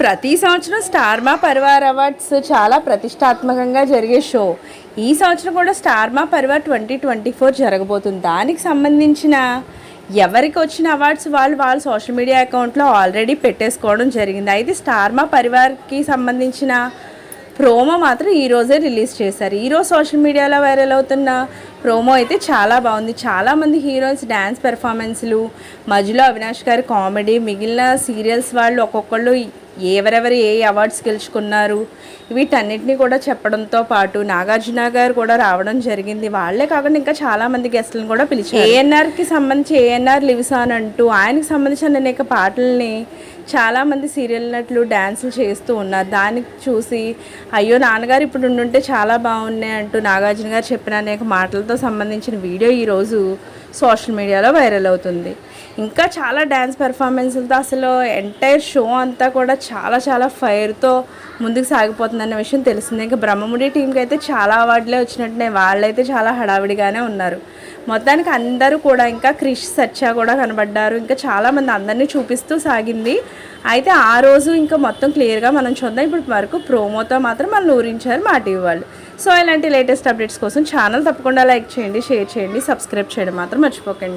ప్రతి సంవత్సరం స్టార్ మా పరివార్ అవార్డ్స్ చాలా ప్రతిష్టాత్మకంగా జరిగే షో. ఈ సంవత్సరం కూడా స్టార్ మా పరివార్ ట్వంటీ ట్వంటీ ఫోర్ జరగబోతుంది. దానికి సంబంధించిన ఎవరికి వచ్చిన అవార్డ్స్ వాళ్ళు వాళ్ళ సోషల్ మీడియా అకౌంట్లో ఆల్రెడీ పెట్టేసుకోవడం జరిగింది. అయితే స్టార్ మా పరివార్కి సంబంధించిన ప్రోమో మాత్రం ఈరోజే రిలీజ్ చేశారు. ఈరోజు సోషల్ మీడియాలో వైరల్ అవుతున్న ప్రోమో అయితే చాలా బాగుంది. చాలామంది హీరోయిన్స్ డ్యాన్స్ పెర్ఫార్మెన్స్లు మధ్యలో అవినాష్ గారి కామెడీ మిగిలిన సీరియల్స్ వాళ్ళు ఒక్కొక్కళ్ళు ఎవరెవరు ఏ అవార్డ్స్ గెలుచుకున్నారు? వీటన్నిటిని కూడా చెప్పడంతో పాటు నాగార్జున గారు కూడా రావడం జరిగింది. వాళ్ళే కాకుండా ఇంకా చాలా మంది గెస్ట్లను కూడా పిలిచారు. ఏఎన్ఆర్కి సంబంధించి ఏఎన్ఆర్ లివ్స్ అని అంటూ ఆయనకు సంబంధించిన అనేక పాటల్ని చాలామంది సీరియల్ నటులు డ్యాన్సులు చేస్తూ ఉన్నారు. దాన్ని చూసి అయ్యో నాన్నగారు ఇప్పుడు ఉండుంటే చాలా బాగున్నాయి అంటూ నాగార్జున గారు చెప్పిన అనేక మాటలతో సంబంధించిన వీడియో ఈరోజు సోషల్ మీడియాలో వైరల్ అవుతుంది. ఇంకా చాలా డ్యాన్స్ పెర్ఫార్మెన్స్లతో అసలు ఎంటైర్ షో అంతా కూడా చాలా చాలా ఫైర్తో ముందుకు సాగిపోతుందన్న విషయం తెలిసింది. ఇంకా బ్రహ్మముడి టీంకి అయితే చాలా అవార్డులే వచ్చినట్టున్నాయి. వాళ్ళైతే చాలా హడావిడిగానే ఉన్నారు. మొత్తానికి అందరూ కూడా ఇంకా క్రిష్ సత్య కూడా కనబడ్డారు. ఇంకా చాలామంది అందరినీ చూపిస్తూ సాగింది. అయితే ఆ రోజు ఇంకా మొత్తం క్లియర్గా మనం చూద్దాం. ఇప్పుడు వరకు ప్రోమోతో మాత్రం మనం ఊరించారు మా టీవీ వాళ్ళు. సో ఇలాంటి లేటెస్ట్ అప్డేట్స్ కోసం ఛానల్ తప్పకుండా లైక్ చేయండి షేర్ చేయండి సబ్స్క్రైబ్ చేయడం మాత్రం మర్చిపోకండి.